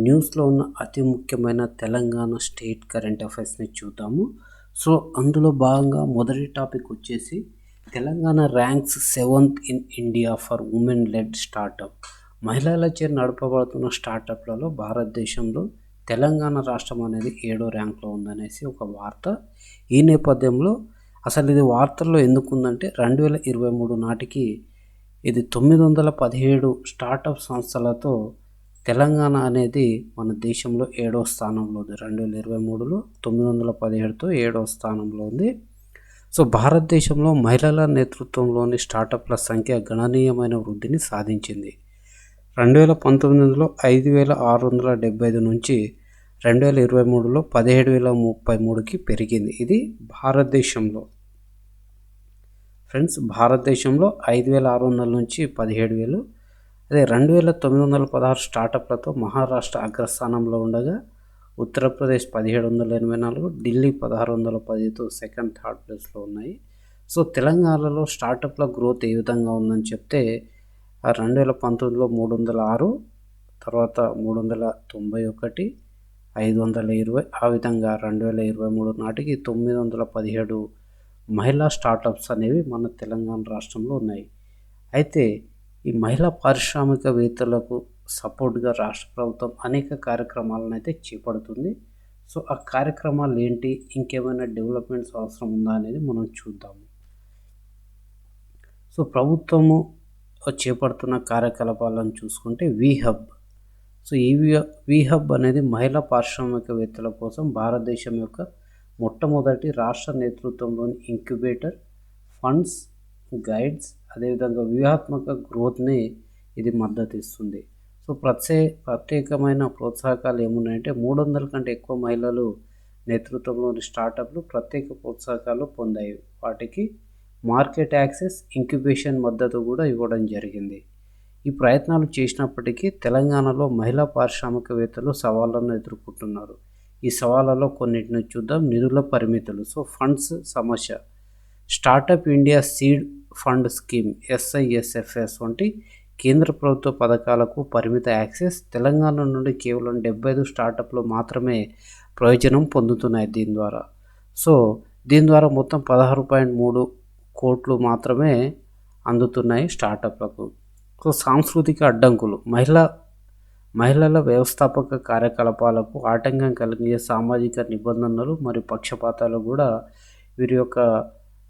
న్యూస్లో ఉన్న అతి ముఖ్యమైన తెలంగాణ స్టేట్ కరెంట్ అఫైర్స్ని చూద్దాము. సో అందులో భాగంగా మొదటి టాపిక్ వచ్చేసి Telangana ranks seventh in India for women led startup. మహిళలచే నడపబడుతున్న స్టార్టప్లలో భారతదేశంలో తెలంగాణ రాష్ట్రం అనేది ఏడో ర్యాంక్లో ఉందనేసి ఒక వార్త. ఈ నేపథ్యంలో అసలు ఇది వార్తల్లో ఎందుకు ఉందంటే రెండు వేల ఇరవై మూడు నాటికి ఇది తొమ్మిది వందల పదిహేడు స్టార్టప్ సంస్థలతో తెలంగాణ అనేది మన దేశంలో ఏడో స్థానంలో ఉంది. రెండు వేల ఇరవై మూడులో తొమ్మిది వందల పదిహేడుతో ఏడో స్థానంలో ఉంది. సో భారతదేశంలో మహిళల నేతృత్వంలోని స్టార్టప్ల సంఖ్య గణనీయమైన వృద్ధిని సాధించింది. రెండు వేల పంతొమ్మిదిలో ఐదు వేల ఆరు వందల డెబ్బై ఐదు నుంచి రెండు వేల ఇరవై మూడులో పదిహేడు వేల ముప్పై మూడుకి పెరిగింది. ఇది భారతదేశంలో. ఫ్రెండ్స్ భారతదేశంలో ఐదు వేల ఆరు వందల నుంచి పదిహేడు వేలు అదే రెండు వేల తొమ్మిది వందల పదహారు స్టార్టప్లతో మహారాష్ట్ర అగ్రస్థానంలో ఉండగా ఉత్తరప్రదేశ్ పదిహేడు వందల ఎనభై నాలుగు ఢిల్లీ పదహారు వందల పదితో సెకండ్ థర్డ్ ప్లేస్లో ఉన్నాయి. సో తెలంగాణలో స్టార్టప్ల గ్రోత్ ఏ విధంగా ఉందని చెప్తే రెండు వేల పంతొమ్మిదిలో మూడు వందల ఆరు తర్వాత మూడు వందల తొంభై ఒకటి ఐదు వందల ఇరవై ఆ విధంగా రెండు వేల ఇరవై మూడు నాటికి తొమ్మిది వందల పదిహేడు మహిళా స్టార్టప్స్ అనేవి మన తెలంగాణ రాష్ట్రంలో ఉన్నాయి. అయితే ఈ మహిళా పారిశ్రామికవేత్తలకు సపోర్ట్గా రాష్ట్ర ప్రభుత్వం అనేక కార్యక్రమాలను అయితే చేపడుతుంది. సో ఆ కార్యక్రమాలు ఏంటి? ఇంకేమైనా డెవలప్మెంట్స్ అవసరం ఉందా అనేది మనం చూద్దాము సో ప్రభుత్వము చేపడుతున్న కార్యకలాపాలను చూసుకుంటే వి హబ్. సో ఈ వి హబ్ అనేది మహిళా పారిశ్రామికవేత్తల కోసం భారతదేశం యొక్క మొట్టమొదటి రాష్ట్ర నేతృత్వంలోని ఇంక్యుబేటర్ ఫండ్స్ గైడ్స్ అదేవిధంగా వ్యూహాత్మక గ్రోత్ని ఇది మద్దతు ఇస్తుంది సో ప్రత్యే ప్రత్యేకమైన ప్రోత్సాహకాలు ఏమున్నాయంటే మూడు వందల కంటే ఎక్కువ మహిళలు నేతృత్వంలోని స్టార్టప్లు ప్రత్యేక ప్రోత్సాహకాలు పొందాయి. వాటికి మార్కెట్ యాక్సెస్ ఇంక్యుబేషన్ మద్దతు కూడా ఇవ్వడం జరిగింది. ఈ ప్రయత్నాలు చేసినప్పటికీ తెలంగాణలో మహిళా పారిశ్రామికవేత్తలు సవాళ్ళను ఎదుర్కొంటున్నారు. ఈ సవాళ్ళలో కొన్నిటిని చూద్దాం. నిధుల పరిమితులు. సో ఫండ్స్ సమస్య. Startup India seed fund scheme SISFS వంటి కేంద్ర ప్రభుత్వ పథకాలకు పరిమిత యాక్సెస్ తెలంగాణ నుండి కేవలం డెబ్బై ఐదు స్టార్టప్లు మాత్రమే ప్రయోజనం పొందుతున్నాయి దీని ద్వారా. సో దీని ద్వారా మొత్తం పదహారు పాయింట్ మూడు కోట్లు మాత్రమే అందుతున్నాయి స్టార్టప్లకు. సో సాంస్కృతిక అడ్డంకులు. మహిళా మహిళల వ్యవస్థాపక కార్యకలాపాలకు ఆటంకం కలిగే సామాజిక నిబంధనలు మరియు పక్షపాతాలు కూడా వీరి యొక్క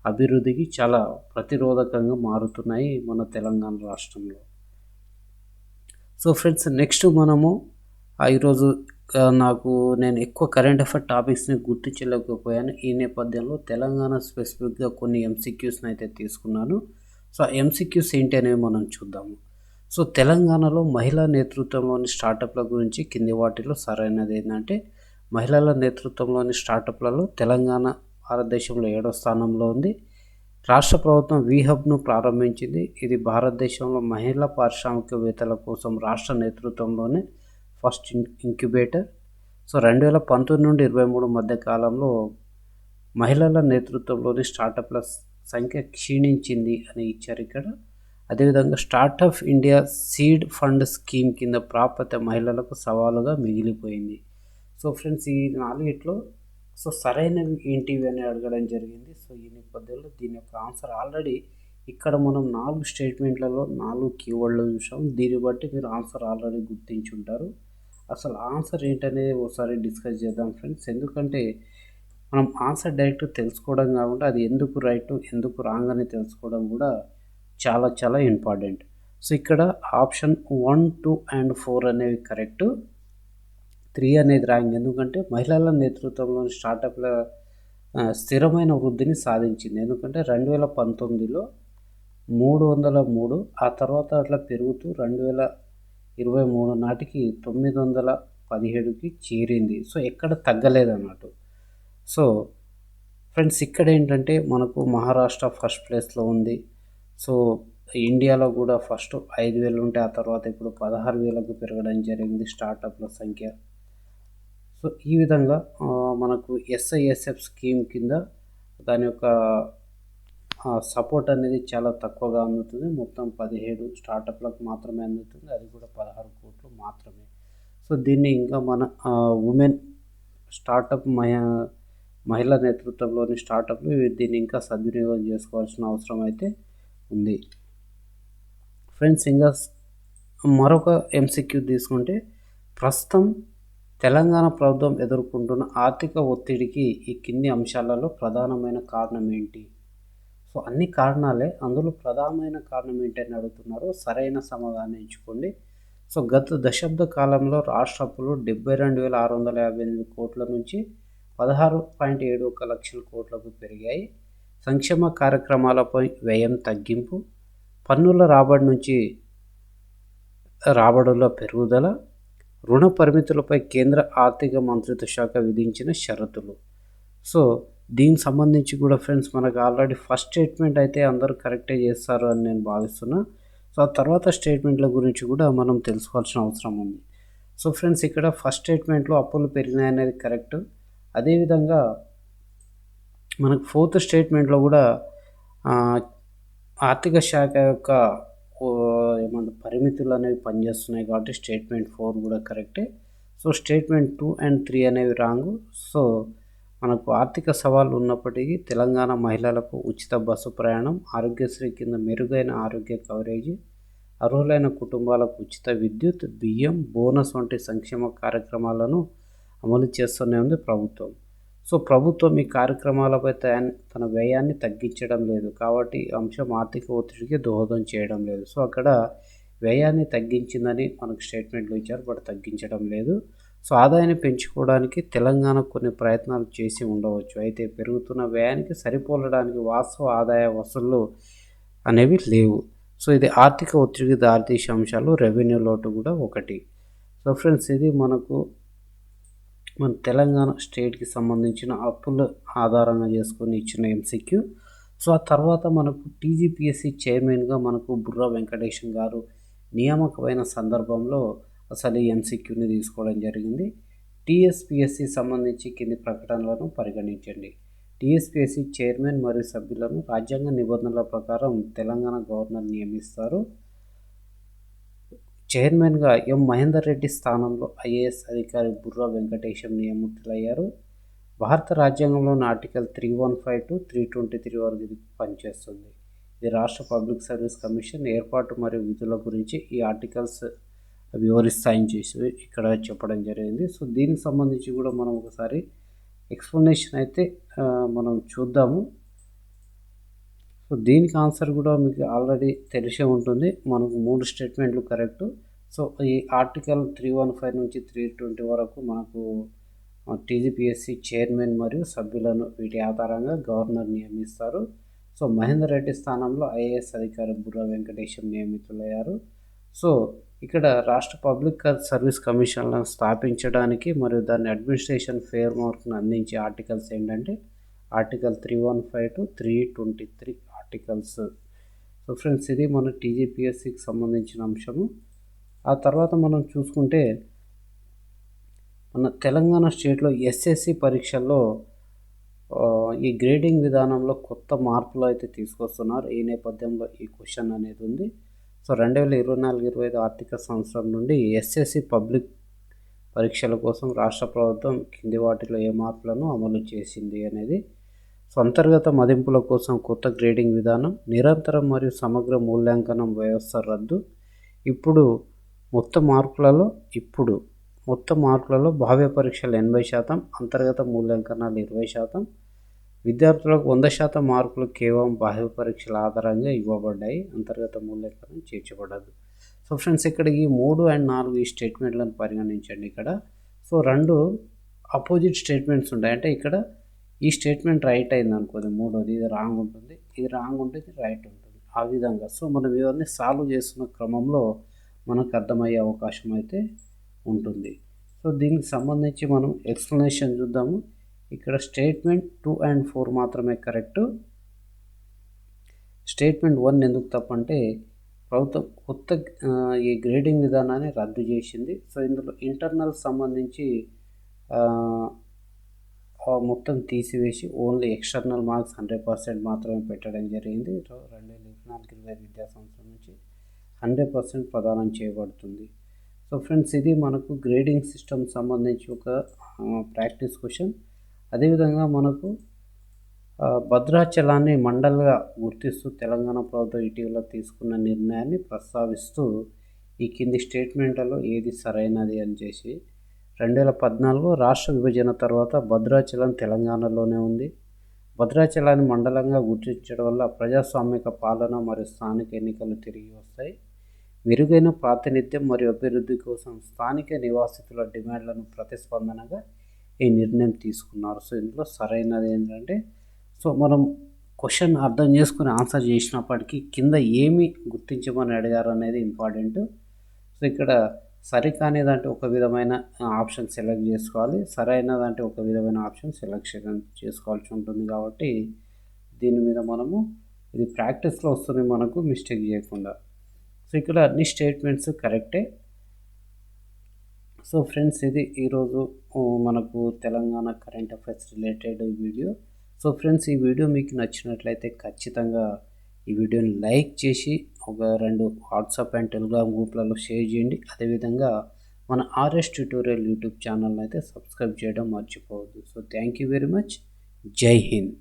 అభివృద్ధికి చాలా ప్రతిరోధకంగా మారుతున్నాయి మన తెలంగాణ రాష్ట్రంలో. సో ఫ్రెండ్స్ నెక్స్ట్ మనము ఈరోజు నాకు నేను ఎక్కువ కరెంట్ అఫైర్ టాపిక్స్ని గుర్తించలేకపోయాను. ఈ నేపథ్యంలో తెలంగాణ స్పెసిఫిక్గా కొన్ని ఎంసీక్యూస్ని అయితే తీసుకున్నాను. సో ఆ ఎంసీక్యూస్ ఏంటి అనేవి మనం చూద్దాము. సో తెలంగాణలో మహిళా నేతృత్వంలోని స్టార్టప్ల గురించి కింది వాటిలో సరైనది ఏంటంటే మహిళల నేతృత్వంలోని స్టార్టప్లలో తెలంగాణ భారతదేశంలో ఏడో స్థానంలో ఉంది. రాష్ట్ర ప్రభుత్వం వీహబ్ను ప్రారంభించింది. ఇది భారతదేశంలో మహిళా పారిశ్రామికవేత్తల కోసం రాష్ట్ర నేతృత్వంలోనే ఫస్ట్ ఇంక్యుబేటర్. సో రెండు వేల పంతొమ్మిది నుండి ఇరవై మూడు మధ్య కాలంలో మహిళల నేతృత్వంలోని స్టార్టప్ల సంఖ్య క్షీణించింది అని ఇచ్చారు ఇక్కడ. అదేవిధంగా startup India seed fund scheme కింద ప్రాప్యత మహిళలకు సవాలుగా మిగిలిపోయింది. సో ఫ్రెండ్స్ ఈ నాలుగిట్లో సో సరైనవి ఏంటివి అని అడగడం జరిగింది. సో ఈ నేపథ్యంలో దీని యొక్క ఆన్సర్ ఆల్రెడీ ఇక్కడ మనం నాలుగు స్టేట్మెంట్లలో నాలుగు కీవర్డ్లు చూసాం. దీన్ని బట్టి మీరు ఆన్సర్ ఆల్రెడీ గుర్తించుంటారు అసలు ఆన్సర్ ఏంటనేది ఒకసారి డిస్కస్ చేద్దాం ఫ్రెండ్స్. ఎందుకంటే మనం ఆన్సర్ డైరెక్ట్ తెలుసుకోవడం కాకుండా అది ఎందుకు రైట్ ఎందుకు రాంగ్ అని తెలుసుకోవడం కూడా చాలా చాలా ఇంపార్టెంట్. సో ఇక్కడ option one two and four అనేవి కరెక్ట్. త్రీ అనేది ర్యాంక్. ఎందుకంటే మహిళల నేతృత్వంలోని స్టార్టప్ల స్థిరమైన వృద్ధిని సాధించింది. ఎందుకంటే రెండు వేల పంతొమ్మిదిలో మూడు వందల మూడు ఆ తర్వాత అట్లా పెరుగుతూ రెండు వేల ఇరవై మూడు నాటికి తొమ్మిది వందల పదిహేడుకి చేరింది. సో ఎక్కడ తగ్గలేదు అన్నట్టు సో ఫ్రెండ్స్ ఇక్కడ ఏంటంటే మనకు మహారాష్ట్ర ఫస్ట్ ప్లేస్లో ఉంది. సో ఇండియాలో కూడా ఫస్ట్ ఐదు వేలు ఉంటే ఆ తర్వాత ఇప్పుడు పదహారు వేలకు పెరగడం జరిగింది స్టార్టప్ల సంఖ్య. సో ఈ విధంగా మనకు ఎస్ఐఎస్ఎఫ్ స్కీమ్ కింద దాని యొక్క సపోర్ట్ అనేది చాలా తక్కువగా అందుతుంది. మొత్తం పదిహేడు స్టార్టప్లకు మాత్రమే అందుతుంది. అది కూడా పదహారు కోట్లు మాత్రమే. సో దీన్ని ఇంకా మన ఉమెన్ స్టార్టప్ మహి మహిళా నేతృత్వంలోని స్టార్టప్లు దీన్ని ఇంకా సద్వినియోగం చేసుకోవాల్సిన అవసరం అయితే ఉంది. ఫ్రెండ్స్ ఇంకా మరొక ఎంసీక్యూ తీసుకుంటే ప్రస్తుతం తెలంగాణ ప్రభుత్వం ఎదుర్కొంటున్న ఆర్థిక ఒత్తిడికి ఈ కింది అంశాలలో ప్రధానమైన కారణం ఏంటి? సో అన్ని కారణాలే. అందులో ప్రధానమైన కారణం ఏంటని అడుగుతున్నారు? సరైన సమాధానం ఎంచుకోండి. సో గత దశాబ్ద కాలంలో రాష్ట్ర అప్పులు డెబ్బై రెండు వేల ఆరు వందల యాభై ఎనిమిది కోట్ల నుంచి పదహారు పాయింట్ ఏడు ఒక లక్షల కోట్లకు పెరిగాయి. సంక్షేమ కార్యక్రమాలపై వ్యయం తగ్గింపు పన్నుల రాబడి నుంచి రాబడుల పెరుగుదల రుణ పరిమితులపై కేంద్ర ఆర్థిక మంత్రిత్వ శాఖ విధించిన షరతులు. సో దీనికి సంబంధించి కూడా ఫ్రెండ్స్ మనకు ఆల్రెడీ ఫస్ట్ స్టేట్మెంట్ అయితే అందరూ కరెక్టే చేస్తారు అని నేను భావిస్తున్నా. సో ఆ తర్వాత స్టేట్మెంట్ల గురించి కూడా మనం తెలుసుకోవాల్సిన అవసరం ఉంది. సో ఫ్రెండ్స్ ఇక్కడ ఫస్ట్ స్టేట్మెంట్లో అప్పులు పెరిగినాయి అనేది కరెక్ట్. అదేవిధంగా మనకు ఫోర్త్ స్టేట్మెంట్లో కూడా ఆర్థిక శాఖ యొక్క ఏమంటారు పరిమితులు అనేవి పనిచేస్తున్నాయి కాబట్టి స్టేట్మెంట్ ఫోర్ కూడా కరెక్టే so statement two and three అనేవి రాంగు సో మనకు ఆర్థిక సవాళ్ళు ఉన్నప్పటికీ తెలంగాణ మహిళలకు ఉచిత బస్సు ప్రయాణం ఆరోగ్యశ్రీ కింద మెరుగైన ఆరోగ్య కవరేజీ అర్హులైన కుటుంబాలకు ఉచిత విద్యుత్ బియ్యం బోనస్ వంటి సంక్షేమ కార్యక్రమాలను అమలు చేస్తూనే ఉంది ప్రభుత్వం. సో ప్రభుత్వం ఈ కార్యక్రమాలపై తన వ్యయాన్ని తగ్గించడం లేదు. కాబట్టి అంశం ఆర్థిక ఒత్తిడికి దోహదం చేయడం లేదు. సో అక్కడ వ్యయాన్ని తగ్గించిందని మనకు స్టేట్మెంట్లు ఇచ్చారు. బట్ తగ్గించడం లేదు. సో ఆదాయాన్ని పెంచుకోవడానికి తెలంగాణ కొన్ని ప్రయత్నాలు చేసి ఉండవచ్చు. అయితే పెరుగుతున్న వ్యయానికి సరిపోలడానికి వాస్తవ ఆదాయ వసూళ్ళు అనేవి లేవు. సో ఇది ఆర్థిక ఒత్తిడికి దారితీసే అంశాలు రెవెన్యూ లోటు కూడా ఒకటి. సో ఫ్రెండ్స్ ఇది మనకు మన తెలంగాణ స్టేట్కి సంబంధించిన అప్పుల ఆధారంగా చేసుకొని ఇచ్చిన ఎంసీక్యూ సో ఆ తర్వాత మనకు టీజీపీఎస్సీ చైర్మన్గా మనకు బుర్రా వెంకటేశం గారు నియామకమైన సందర్భంలో అసలు ఈ ఎంసీక్యూని తీసుకోవడం జరిగింది. టీఎస్పిఎస్సి సంబంధించి కింది ప్రకటనలను పరిగణించండి. టీఎస్పిఎస్సి చైర్మన్ మరియు సభ్యులను రాజ్యాంగ నిబంధనల ప్రకారం తెలంగాణ గవర్నర్ నియమిస్తారు. చైర్మన్గా ఎం మహేందర్ రెడ్డి స్థానంలో ఐఏఎస్ అధికారి బుర్రా వెంకటేశం నియమితులయ్యారు. భారత రాజ్యాంగంలోని article three one five to three twenty three వరకు ఇది పనిచేస్తుంది. ఇది రాష్ట్ర పబ్లిక్ సర్వీస్ కమిషన్ ఏర్పాటు మరియు విధుల గురించి ఈ ఆర్టికల్స్ వివరిస్తాయని చేసి ఇక్కడ చెప్పడం జరిగింది. సో దీనికి సంబంధించి కూడా మనం ఒకసారి ఎక్స్ప్లెనేషన్ అయితే మనం చూద్దాము. సో దీనికి ఆన్సర్ కూడా మీకు ఆల్రెడీ తెలిసే ఉంటుంది. మనకు మూడు స్టేట్మెంట్లు కరెక్ట్ సో ఈ ఆర్టికల్ త్రీ వన్ ఫైవ్ నుంచి త్రీ ట్వంటీ వరకు మనకు టీజీపీఎస్సీ చైర్మన్ మరియు సభ్యులను వీటి ఆధారంగా గవర్నర్ నియమిస్తారు. సో మహేందర్ రెడ్డి స్థానంలో ఐఏఎస్ అధికారి బుర్ర వెంకటేశం నియమితులయ్యారు. సో ఇక్కడ రాష్ట్ర పబ్లిక్ సర్వీస్ కమిషన్లను స్థాపించడానికి మరియు దాని అడ్మినిస్ట్రేషన్ ఫేర్ మార్క్ను అందించే ఆర్టికల్స్ ఏంటంటే article three one five to three twenty three articles so friends ఇది మన టీజీపీఎస్సికి సంబంధించిన అంశము. ఆ తర్వాత మనం చూసుకుంటే మన తెలంగాణ స్టేట్లో ఎస్ఎస్సి పరీక్షల్లో ఈ గ్రేడింగ్ విధానంలో కొత్త మార్పులు అయితే తీసుకొస్తున్నారు. ఈ నేపథ్యంలో ఈ క్వశ్చన్ అనేది ఉంది. సో రెండు వేల ఇరవై నాలుగు ఇరవై ఐదు ఆర్థిక సంవత్సరం నుండి ఎస్ఎస్సి పబ్లిక్ పరీక్షల కోసం రాష్ట్ర ప్రభుత్వం కింది వాటిలో ఏ మార్పులను అమలు చేసింది అనేది సో అంతర్గత మదింపుల కోసం కొత్త గ్రేడింగ్ విధానం నిరంతరం మరియు సమగ్ర మూల్యాంకనం వ్యవస్థ రద్దు. ఇప్పుడు మొత్తం మార్కులలో ఇప్పుడు మొత్తం మార్కులలో భావ్య పరీక్షలు ఎనభై శాతం అంతర్గత మూల్యాంకనాలు ఇరవై శాతం. విద్యార్థులకు వంద శాతం మార్కులు కేవలం బాహ్య పరీక్షల ఆధారంగా ఇవ్వబడ్డాయి. అంతర్గత మూల్యాంకనం చేర్చబడదు. సో ఫ్రెండ్స్ ఇక్కడ ఈ మూడు అండ్ నాలుగు ఈ స్టేట్మెంట్లను పరిగణించండి ఇక్కడ. సో రెండు అపోజిట్ స్టేట్మెంట్స్ ఉంటాయి. అంటే ఇక్కడ ఈ స్టేట్మెంట్ రైట్ అయింది అనుకోండి మూడోది ఇది రాంగ్ ఉంటుంది ఇది రాంగ్ ఉంటే ఇది రైట్ ఉంటుంది. ఆ విధంగా. సో మనం ఇవన్నీ సాల్వ్ చేస్తున్న క్రమంలో మనకు అర్థమయ్యే అవకాశం అయితే ఉంటుంది. సో దీనికి సంబంధించి మనం ఎక్స్ప్లెనేషన్ చూద్దాము. ఇక్కడ స్టేట్మెంట్ టూ అండ్ ఫోర్ మాత్రమే కరెక్ట్. స్టేట్మెంట్ వన్ ఎందుకు తప్పంటే ప్రభుత్వం కొత్త ఈ గ్రేడింగ్ విధానాన్ని రద్దు చేసింది. సో ఇందులో ఇంటర్నల్ సంబంధించి మొత్తం తీసివేసి only external marks hundred percent మాత్రమే పెట్టడం జరిగింది. రెండు వేల ఇరవై నాలుగు ఇరవై విద్యా సంవత్సరం నుంచి హండ్రెడ్ పర్సెంట్ ప్రదానం చేయబడుతుంది. సో ఫ్రెండ్స్ ఇది మనకు గ్రేడింగ్ సిస్టమ్ సంబంధించి ఒక ప్రాక్టీస్ క్వశ్చన్. అదేవిధంగా మనకు భద్రాచలాన్ని మండల్గా గుర్తిస్తూ తెలంగాణ ప్రభుత్వం ఇటీవల తీసుకున్న నిర్ణయాన్ని ప్రస్తావిస్తూ ఈ కింది స్టేట్మెంట్లలో ఏది సరైనది అని చేసి రెండు వేల పద్నాలుగు రాష్ట్ర విభజన తర్వాత భద్రాచలం తెలంగాణలోనే ఉంది. భద్రాచలాన్ని మండలంగా గుర్తించడం వల్ల ప్రజాస్వామిక పాలన మరియు స్థానిక ఎన్నికలు తిరిగి వస్తాయి. మెరుగైన ప్రాతినిధ్యం మరియు అభివృద్ధి కోసం స్థానిక నివాసితుల డిమాండ్లను ప్రతిస్పందనగా ఈ నిర్ణయం తీసుకున్నారు. సో ఇందులో సరైనది ఏంటంటే సో మనం క్వశ్చన్ అర్థం చేసుకుని ఆన్సర్ చేసినప్పటికీ కింద ఏమి గుర్తించమని అడిగారు అనేది ఇంపార్టెంట్. సో ఇక్కడ సరికానిదంటే ఒక విధమైన ఆప్షన్ సెలెక్ట్ చేసుకోవాలి. సరైనదంటే ఒక విధమైన ఆప్షన్ సెలెక్షన్ చేసుకోవాల్సి ఉంటుంది కాబట్టి దీని మీద మనము ఇది ప్రాక్టీస్లో వస్తుంది మనకు మిస్టేక్ చేయకుండా. సో ఇక్కడ అన్ని స్టేట్మెంట్స్ కరెక్టే. సో ఫ్రెండ్స్ ఇది ఈరోజు మనకు Telangana current affairs related video. So friends ఈ వీడియో మీకు నచ్చినట్లయితే ఖచ్చితంగా ఈ వీడియోని లైక్ చేసి ఒక రెండు వాట్సాప్ అండ్ టెలిగ్రామ్ గ్రూప్లలో షేర్ చేయండి. అదేవిధంగా మన ఆర్ఎస్ ట్యూటోరియల్ యూట్యూబ్ ఛానల్ని అయితే సబ్స్క్రైబ్ చేయడం మర్చిపోవద్దు. So thank you very much. Jai Hind.